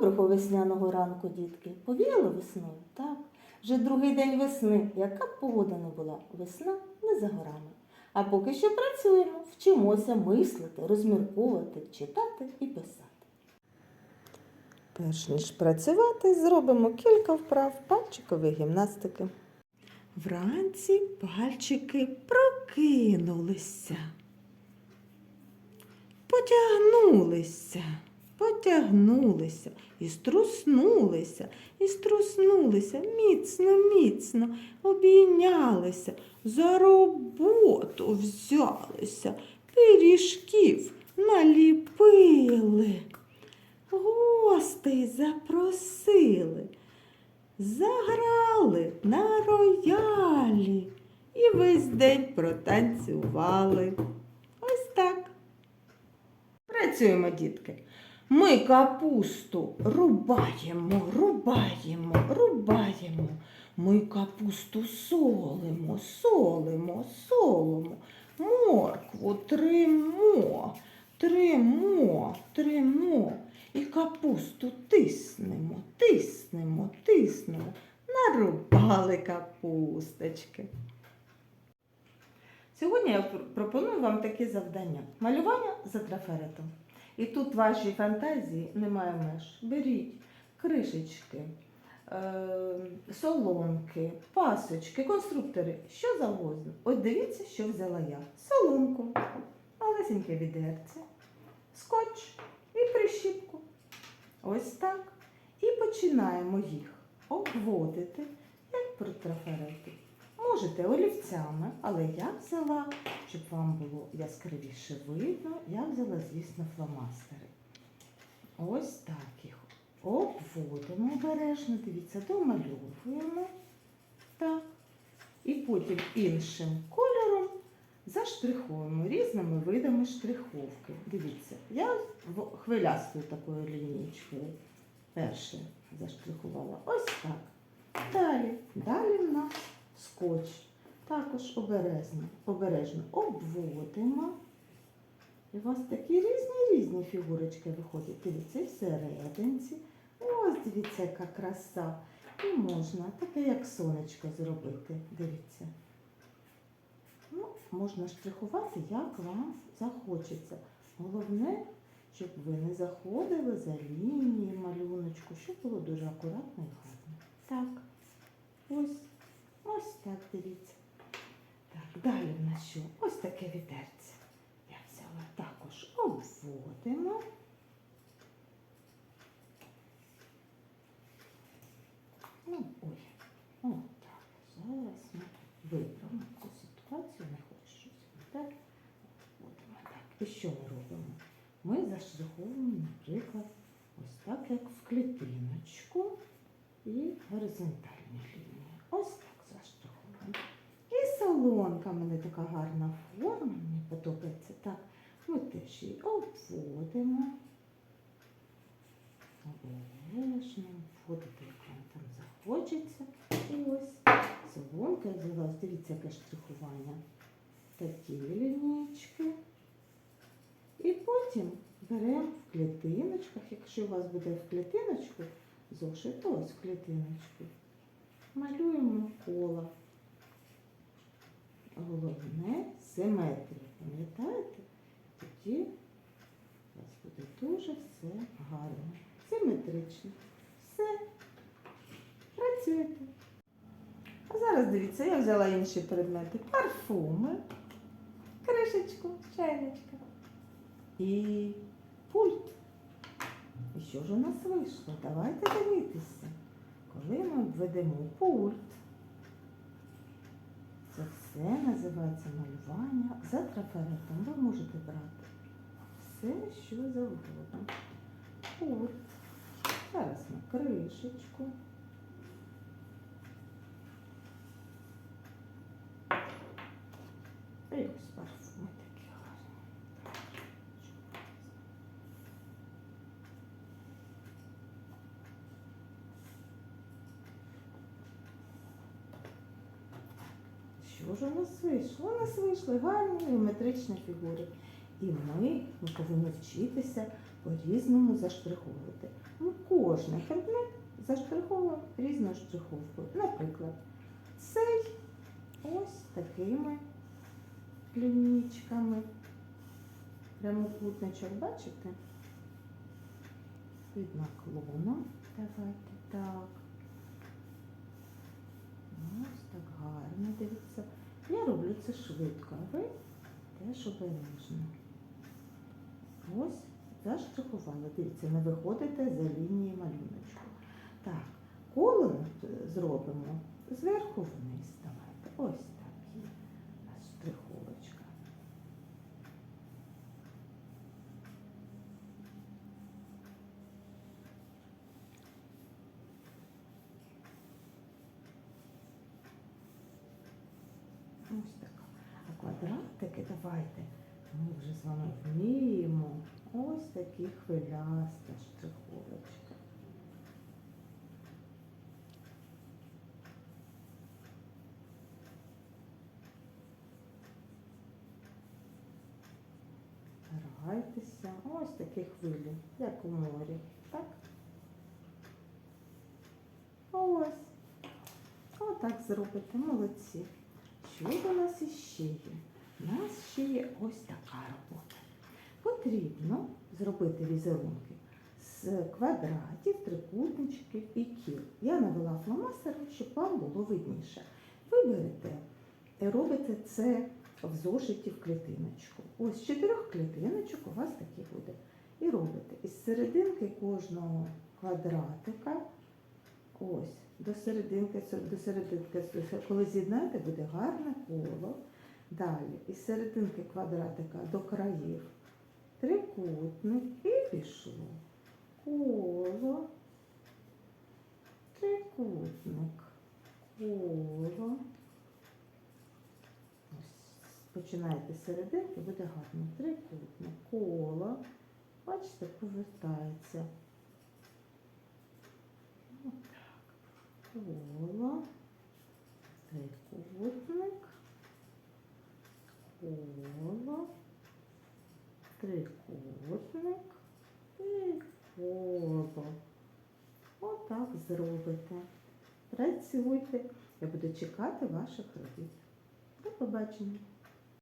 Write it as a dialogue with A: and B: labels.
A: Доброго весняного ранку, дітки. Повіяло весною? Так. Вже другий день весни. Яка б погода не була, весна не за горами. А поки що працюємо, вчимося мислити, розмірковувати, читати і писати. Перш ніж працювати, зробимо кілька вправ пальчикової гімнастики. Вранці пальчики прокинулися. Потягнулися, потягнулися і струснулися, і струснулися, міцно, міцно обійнялися, за роботу взялися, пиріжків наліпили, гостей запросили, заграли на роялі і весь день протанцювали. Ось так. Працюємо, дітки. Ми капусту рубаємо, рубаємо, рубаємо. Ми капусту солимо, солимо, солимо. Моркву тримо, тримо, тримо. І капусту тиснемо, тиснемо, тиснемо. Нарубали капусточки. Сьогодні я пропоную вам таке завдання: малювання за трафаретом. І тут вашій фантазії немає меж. Беріть кришечки, е, солонки, пасочки, конструктори, що завгодно. От дивіться, що взяла я. Солонку, малесеньке відерце, скотч і прищіпку. Ось так. І починаємо їх обводити, як про трафарети. Можете олівцями, але я взяла, щоб вам було яскравіше видно, я взяла, звісно, фломастери. Ось так їх обводимо обережно, дивіться, домальовуємо. Так. І потім іншим кольором заштрихуємо різними видами штриховки. Дивіться, я хвилястою такою лінієчкою перше заштрихувала. Ось так. Далі. Далі в нас скотч. Також обережно, обережно обводимо. І у вас такі різні різні фігурочки виходять. Дивіться, і всерединці. Ось дивіться, яка краса. І можна таке, як сонечко зробити. Дивіться. Ну, можна штрихувати, як вам захочеться. Головне, щоб ви не заходили за лінії малюночку, щоб було дуже акуратно і гарно. Так. Ось. Ось так дивіться. Так, далі в нас що? Ось таке відерце. Я взяла також обводимо. Ну, ой, о, так, зараз ми виправимо цю ситуацію, не хочу щось так. Обводимо так. І що ми робимо? Ми заштриховуємо, наприклад, ось так, як в клітиночку і горизонтальні лінії. Ось так заштриховуємо. І солонка в мене така гарна форма, мені подобається. Так, ми теж її обводимо. Обережно вводити, як вам там захочеться. І ось солонка взялась. Дивіться, яке штрихування. Такі лінійки. І потім беремо в клітиночках, якщо у вас буде в клітиночку, зошит, то ось в клітиночку. Малюємо коло. Головне симетрія. Пам'ятаєте? Тоді у вас буде дуже все гарно. Симетрично. Все. Працюйте. А зараз дивіться, я взяла інші предмети. Парфуми, кришечку, чайничка і пульт. І що ж у нас вийшло? Давайте дивитися. Коли ми введемо пульт, це називається малювання за трафаретом. Ви можете брати все, що завгодно. От. Зараз на кришечку. І ось парфуми такі гарні. Що ж у нас вийшло? У нас вийшли гарні геометричні фігури. І ми, ми повинні вчитися по-різному заштриховувати. Ну, кожен кожний предмет заштриховуємо різною штриховкою. Наприклад, цей ось такими лінійками. Прямокутничок, бачите? Під наклоном. Давайте так. Ось так гарно, дивіться. Я роблю це швидко, а ви теж обережно. Ось заштрихувала. Дивіться, не виходите за лінії малюночку. Так, коло зробимо зверху вниз. Давайте. Ось так є. у нас Штриховочка. Така. А квадратики давайте. Ми вже з вами вміємо. Ось такі хвиляста штриховочка. Грайтеся. Ось такі хвилі, як у морі. Так? Ось. Отак зробите. Молодці. Що у нас іще є? У нас ще є ось така робота. Потрібно зробити візерунки з квадратів, трикутничків і кіл. Я навела фломастером, щоб вам було видніше. Ви берете і робите це в зошиті в клітиночку. Ось з чотирьох клітиночок у вас такі буде. І робите із серединки кожного квадратика. Ось, до серединки, до серединки, коли з'єднаєте, буде гарне коло. Далі, із серединки квадратика до країв трикутник і пішло. Коло, трикутник, коло. Починаєте з серединки, буде гарно. Трикутник, коло. Бачите, повертається. Коло, трикутник, коло, трикутник і коло. Отак зробите. Працюйте. Я буду чекати ваших робіт. До побачення.